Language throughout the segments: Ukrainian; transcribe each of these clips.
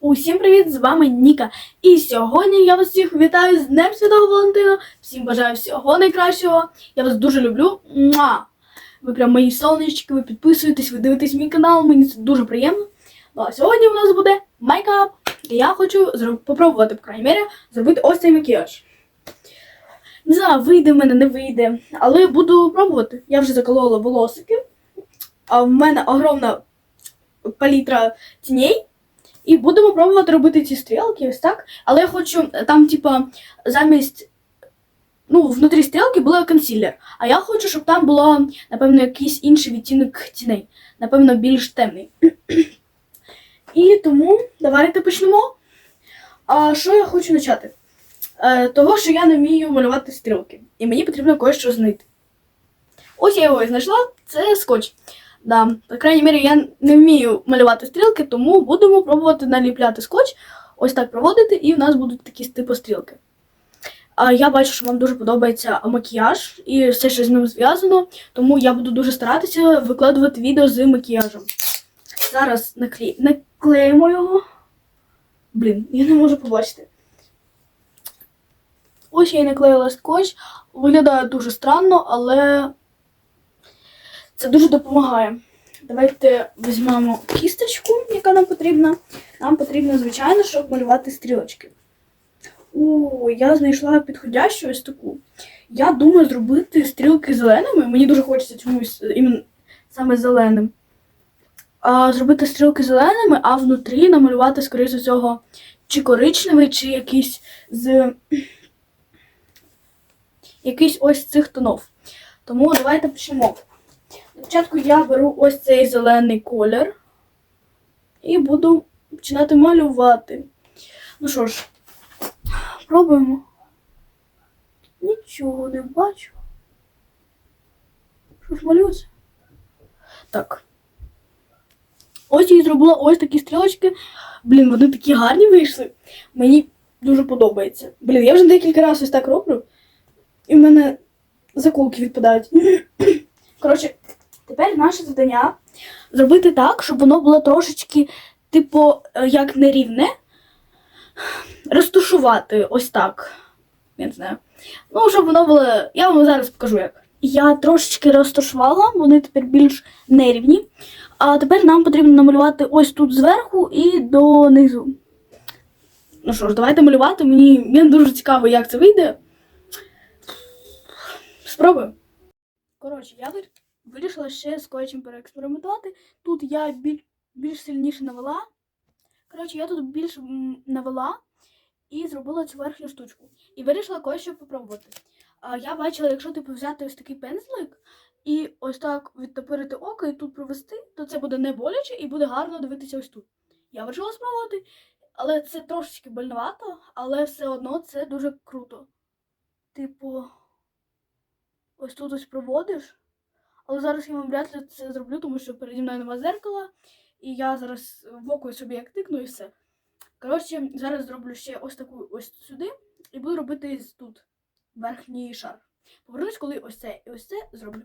Усім привіт! З вами Ніка. І сьогодні я вас всіх вітаю з Днем Святого Валентина. Всім бажаю всього найкращого. Я вас дуже люблю. Муа! Ви прям мої сонечки, ви підписуєтесь, ви дивитесь мій канал, мені це дуже приємно. Ну а сьогодні у нас буде мейкап. І я хочу попробувати, по крайній мірі, зробити ось цей макіяж. Не знаю, вийде в мене, не вийде, але буду пробувати. Я вже заколола волосики, а в мене огромна палітра тіней. І будемо пробувати робити ці стрілки, ось так. Але я хочу е, там, типа, замість. Ну, внутрі стрілки була консилер. А я хочу, щоб там було, напевно, якийсь інший відтінок тіней. Напевно, більш темний. І тому давайте почнемо. А що я хочу почати? Е, того, що я не вмію малювати стрілки. І мені потрібно кое-що знайти. Ось я його і знайшла, це скотч. Да, по крайній мірі, я не вмію малювати стрілки, тому будемо пробувати наліпляти скотч, ось так проводити, і в нас будуть такі типу стрілки. А я бачу, що вам дуже подобається макіяж і все, що з ним зв'язано, тому я буду дуже старатися викладувати відео з макіяжем. Зараз накле... наклеїмо його. Блін, я не можу побачити. Ось я і наклеїла скотч. Виглядає дуже странно, але це дуже допомагає. Давайте візьмемо кісточку, яка нам потрібна. Нам потрібно, звичайно, щоб малювати стрілочки. О, я знайшла підходящу ось таку. Я думаю зробити стрілки зеленими. Мені дуже хочеться чомусь іменно саме зеленим. А, зробити стрілки зеленими, а внутрі намалювати, скоріше всього, чи коричневий, чи якийсь з якийсь ось цих тонов. Тому давайте почнемо. Спочатку я беру ось цей зелений колір і буду починати малювати. Ну що ж, пробуємо. Нічого не бачу. Що ж малюється? Так. Ось я і зробила ось такі стрілочки. Блін, вони такі гарні вийшли. Мені дуже подобається. Блін, я вже декілька разів ось так роблю. І в мене заколки відпадають. Коротше, тепер наше завдання зробити так, щоб воно було трошечки, типу, е, як нерівне. Розтушувати ось так. Я не знаю. Ну, щоб воно було. Я вам зараз покажу як. Я трошечки розташувала, вони тепер більш нерівні. А тепер нам потрібно намалювати ось тут зверху і донизу. Ну що ж, давайте малювати. Мені, мені дуже цікаво, як це вийде. Спробуємо. Коротше, я вирішила ще з скотчем переекспериментувати. Тут я біль, більш сильніше навела. Коротше, я тут більш навела і зробила цю верхню штучку. І вирішила кое-що попробувати. А я бачила, якщо типу взяти ось такий пензлик і ось так відтопирити око і тут провести, то це буде не боляче і буде гарно дивитися ось тут. Я вирішила спробувати, але це трошечки больновато, але все одно це дуже круто. Типу, ось тут ось проводиш. Але зараз я вам вряд ли це зроблю, тому що переді мною нема зеркала, і я зараз в око собі як тикну і все. Коротше, зараз зроблю ще ось таку ось сюди і буду робити тут верхній шар. Повернусь, коли ось це і ось це зроблю.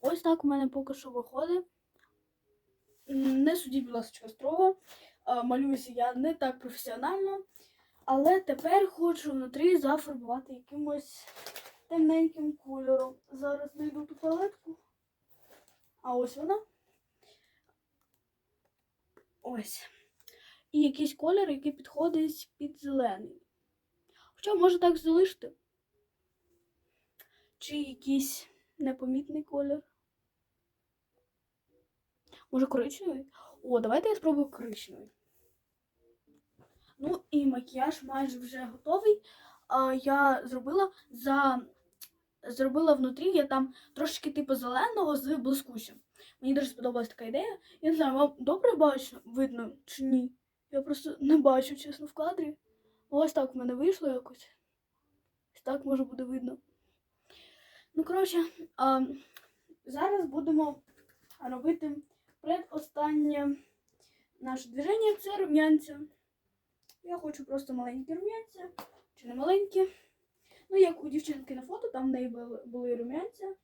Ось так у мене поки що виходить. Не судіть, будь ласка, строго. Малююся я не так професіонально. Але тепер хочу внутрі зафарбувати якимось темненьким кольором. Зараз знайду ту палетку. А ось вона. Ось. І якийсь колір, який підходить під зелений. Хоча може так залишити. Чи якийсь непомітний колір. Може коричневий? О, давайте я спробую коричневий. Ну і макіяж майже вже готовий. Я зробила за. Зробила внутрі, я там трошечки типу зеленого з блискучим. Мені дуже сподобалась така ідея. Я не знаю, вам добре бачно, видно чи ні? Я просто не бачу, чесно, в кадрі. Ось так в мене вийшло якось. Ось так може буде видно. Ну, коротше, а, зараз будемо робити предостаннє наше движення це рум'янця. Я хочу просто маленькі рум'янця, чи не маленькі. Ну, як у дівчинки на фото, там в неї були, рум'янця.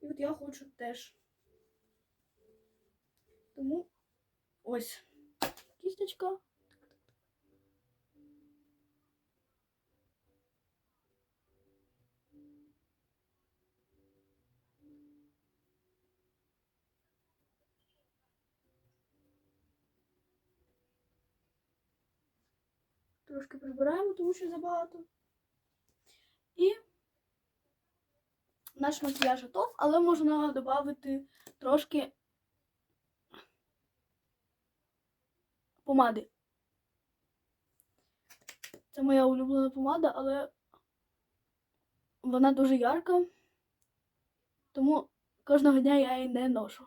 І от я хочу теж. Тому ось. Кісточка. Трошки прибираємо, тому що забагато. І наш макіяж готов, але можна додати трошки помади. Це моя улюблена помада, але вона дуже ярка, тому кожного дня я її не ношу.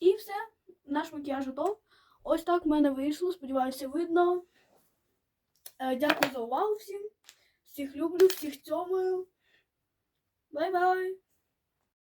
І все, наш макіяж готов. Ось так в мене вийшло. Сподіваюся, видно. Е, Дякую за увагу всім. Всіх люблю, всіх цьомую. Бай-бай!